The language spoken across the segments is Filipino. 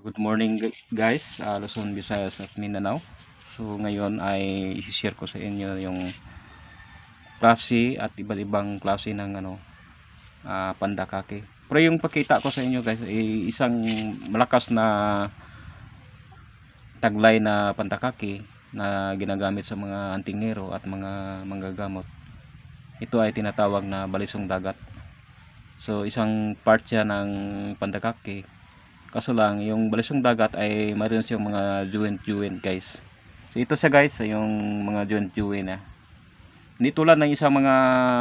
Good morning gu- guys, uh, Luzon, Visayas at Mindanao. So ngayon ay isi-share ko sa inyo yung klase at iba't ibang klase ng ano ah, pandakake. Pero yung pakita ko sa inyo guys ay isang malakas na taglay na pandakake na ginagamit sa mga antingero at mga manggagamot. Ito ay tinatawag na balisong dagat. So isang part siya ng pandakake Kaso lang, yung balisong dagat ay mayroon siyang mga joint-joint guys. So ito siya guys, yung mga joint-joint na. Hindi tulad ng isang mga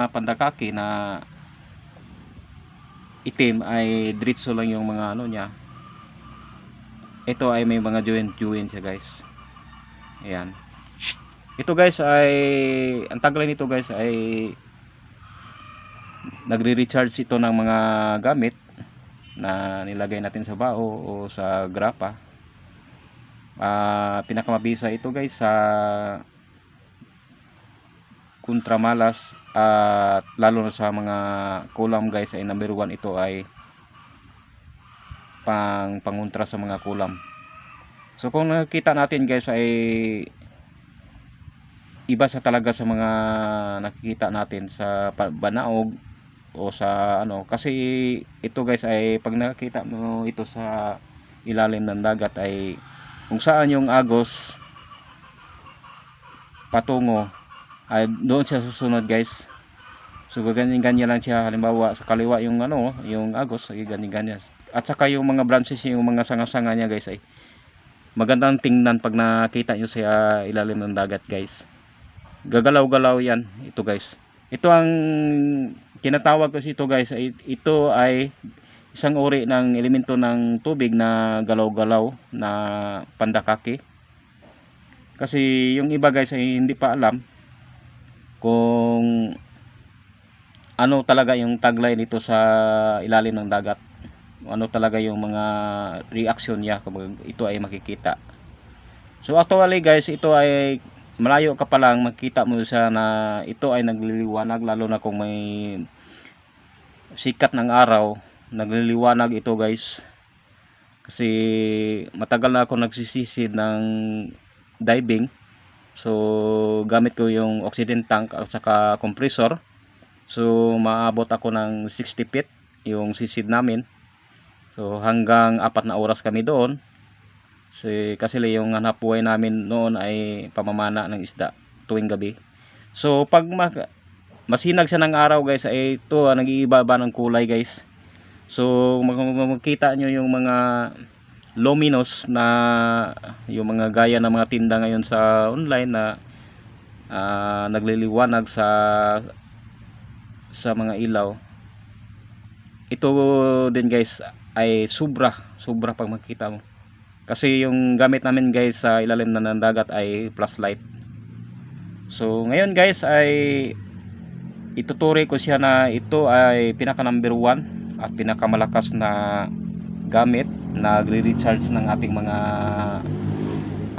pandakaki na itim ay diretso lang yung mga ano niya. Ito ay may mga joint-joint siya guys. Ayan. Ito guys ay, ang tagline nito guys ay nagre-recharge ito ng mga gamit na nilagay natin sa bao o sa grapa. Ah, pinakamabisa ito guys sa kontramalas at lalo na sa mga kulam guys ay number one ito ay pang pangontra sa mga kulam. So kung nakikita natin guys ay iba sa talaga sa mga nakikita natin sa banaog o sa ano kasi ito guys ay pag nakita mo ito sa ilalim ng dagat ay kung saan yung agos patungo ay doon siya susunod guys. So ganyan ganyan lang siya. Halimbawa sa kaliwa yung ano yung agos ay ganyan ganyan at saka yung mga branches yung mga sanga-sanga niya guys ay magandang tingnan pag nakita nyo sa ilalim ng dagat guys. Gagalaw-galaw yan ito guys ito ang tinatawag kasi ito guys ito ay isang uri ng elemento ng tubig na galaw-galaw na pandakake. Kasi yung iba guys ay hindi pa alam kung ano talaga yung taglay nito sa ilalim ng dagat. Ano talaga yung mga reaction niya kapag ito ay makikita. So actually guys ito ay malayo ka pa makita mo siya na ito ay nagliliwanag lalo na kung may sikat ng araw nagliliwanag ito guys. Kasi matagal na ako nagsisisid ng diving. So gamit ko yung oxygen tank at saka compressor. So maabot ako ng 60 feet yung sisid namin. So hanggang apat na oras kami doon kasi, kasi yung hanap buhay namin noon ay pamamana ng isda tuwing gabi. So pag ma- masinag siya ng araw guys ay ito ah, nag-iiba-iba ng kulay guys. So mag- makita nyo yung mga luminous na yung mga gaya ng mga tinda ngayon sa online na ah, nagliliwanag sa sa mga ilaw. Ito din guys ay sobra, sobra pag makita mo. Kasi yung gamit namin guys sa ilalim na ng dagat ay flashlight. So ngayon guys ay ituturi ko siya na ito ay pinaka number 1 at pinakamalakas na gamit na nagre-recharge ng ating mga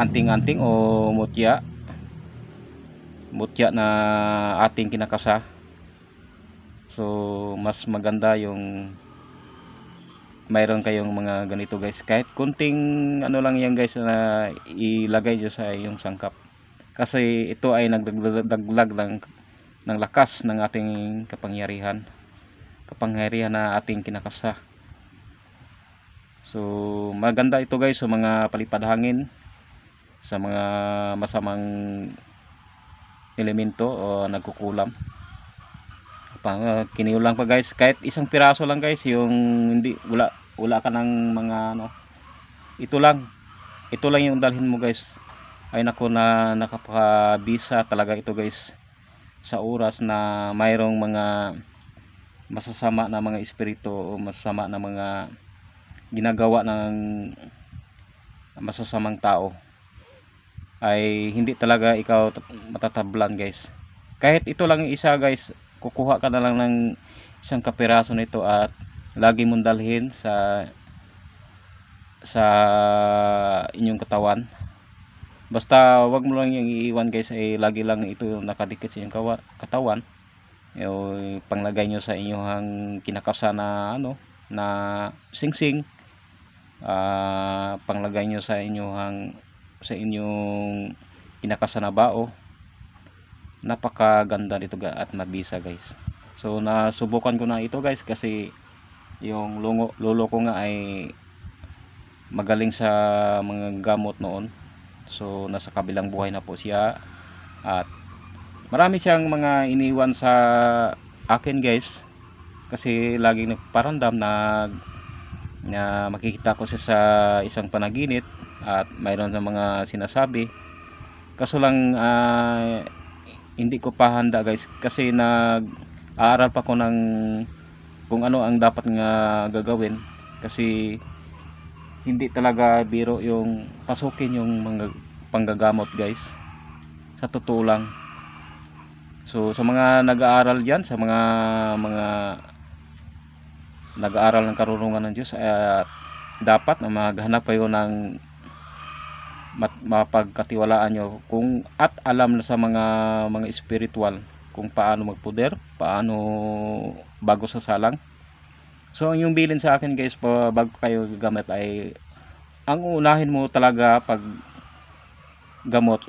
anting-anting o mutya. Mutya na ating kinakasa. So mas maganda yung mayroon kayong mga ganito guys. Kahit kunting ano lang yan guys na ilagay nyo sa iyong sangkap. Kasi ito ay nagdaglag ng, ng lakas ng ating kapangyarihan. Kapangyarihan na ating kinakasa. So maganda ito guys sa mga palipad hangin sa mga masamang elemento o nagkukulam. Pang uh, kiniulang pa guys. Kahit isang piraso lang guys yung hindi wala wala ka ng mga ano ito lang. Ito lang yung dalhin mo guys. Ay nako na nakapabisa talaga ito guys sa oras na mayroong mga masasama na mga espiritu o masasama na mga ginagawa ng masasamang tao ay hindi talaga ikaw matatablan guys. Kahit ito lang isa guys kukuha ka na lang ng isang kapiraso nito at lagi mong dalhin sa sa inyong katawan. Basta wag mo lang yung iiwan guys ay lagi lang ito nakadikit sa inyong katawan. Yung panglagay nyo sa inyong kinakasa na ano na singsing. Ah, panglagay nyo sa inyong sa inyong inakasanabao napakaganda nito at mabisa guys. So nasubukan ko na ito guys kasi yung lungo, lolo ko nga ay magaling sa mga gamot noon. So nasa kabilang buhay na po siya. At marami siyang mga iniwan sa akin guys. Kasi laging nagparandam nag na makikita ko siya sa isang panaginit at mayroon sa mga sinasabi. Kaso lang ah, hindi ko pa handa guys. Kasi nag aaral pa ko ng kung ano ang dapat nga gagawin. Kasi hindi talaga biro yung pasukin yung mga panggagamot guys. Sa totoo lang. So sa mga nag-aaral diyan sa mga mga nag-aaral ng karunungan ng Diyos eh, dapat na maghanap kayo ng mapagkatiwalaan nyo kung at alam na sa mga mga spiritual kung paano magpuder paano bago sa salang. So yung bilin sa akin guys pa bago kayo gagamit ay ang unahin mo talaga pag gamot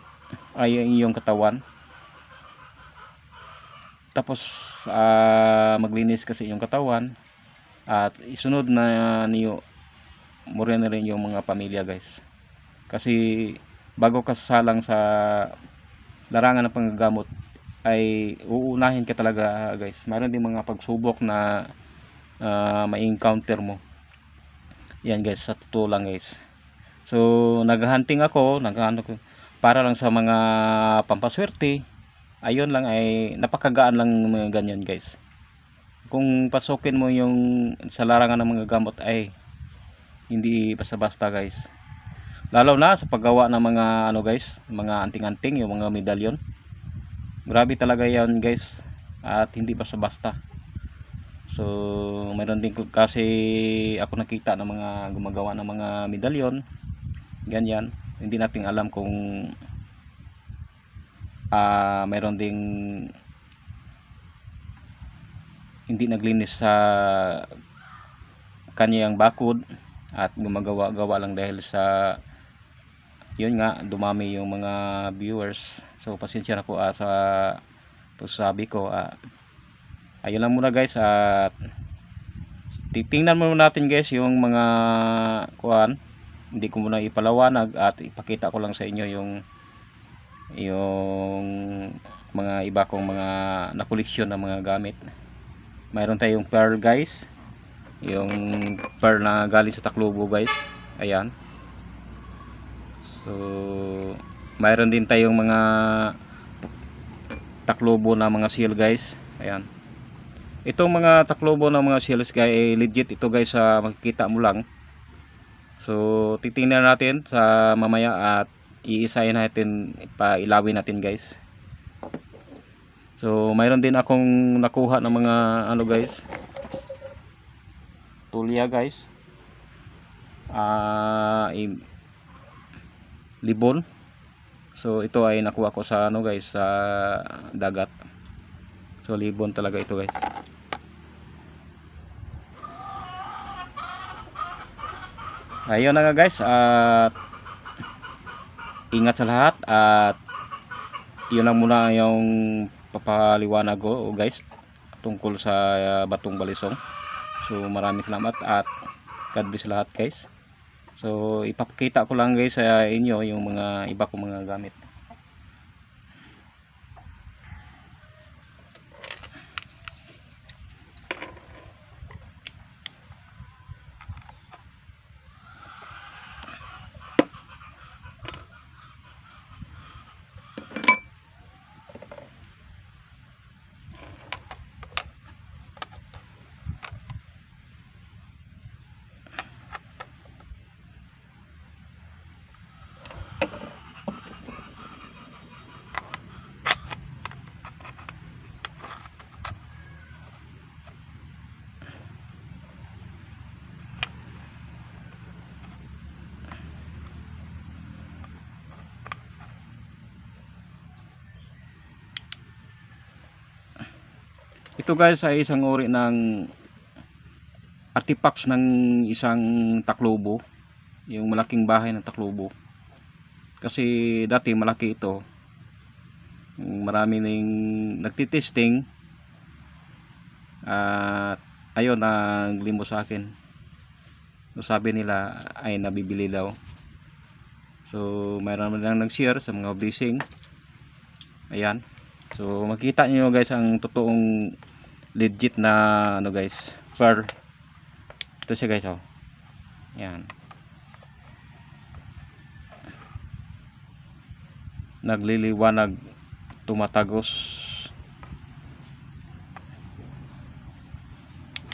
ay ang iyong katawan. Tapos ah, maglinis kasi yung katawan at isunod na niyo mo rin rin yung mga pamilya guys. Kasi bago ka salang sa larangan ng panggagamot ay uunahin ka talaga guys. Mayroon din mga pagsubok na ah, ma-encounter mo. Yan guys sa totoo lang guys. So naghahunting ako naghahunting ko para lang sa mga pampaswerte. Ayun lang ay napakagaan lang ng mga ganyan guys. Kung pasukin mo yung sa larangan ng mga gamot ay hindi basta-basta guys. Lalo na sa paggawa ng mga ano guys mga anting-anting yung mga medalyon grabe talaga yan guys. At hindi basta-basta so mayroon din kasi ako nakita ng mga gumagawa ng mga medalyon. Ganyan. Hindi natin alam kung ah mayroon ding hindi naglinis sa kanyang bakod at gumagawa-gawa lang dahil sa yun nga dumami yung mga viewers so pasensya na po ah, sa pagsasabi ko ah, ayun lang muna guys at titingnan muna natin guys yung mga kuan. Hindi ko muna ipalawanag at ipakita ko lang sa inyo yung yung mga iba kong mga nakoleksyon na mga gamit. Mayroon tayong pearl guys. Yung pearl na galing sa Taclobo guys. Ayan. So mayroon din tayong mga Taclobo na mga seal guys. Ayan. Itong mga Taclobo na mga seals guys eh, legit ito guys sa makikita mo lang. So titingnan natin sa mamaya at iisahin natin pailawin natin guys. So mayroon din akong nakuha ng mga ano guys tulya guys. Ah im- libon so ito ay nakuha ko sa ano guys sa dagat. So libon talaga ito guys. Ayun na nga guys at ingat sa lahat at yun lang muna yung papaliwanag ko guys tungkol sa uh, batong balisong. So maraming salamat at God bless lahat guys so ipapakita ko lang guys sa inyo yung mga iba kong mga gamit ito guys ay isang uri ng artifacts ng isang taklobo. Yung malaking bahay ng Taclobo kasi dati malaki ito. Marami ning nagtitesting. At ayun naglimo sa akin. So, sabi nila ay nabibili daw. So mayroon lang nag-share sa mga blessing. Ayan so makita niyo guys ang totoong legit na ano guys per ito siya guys oh. Yan. Nagliliwanag tumatagos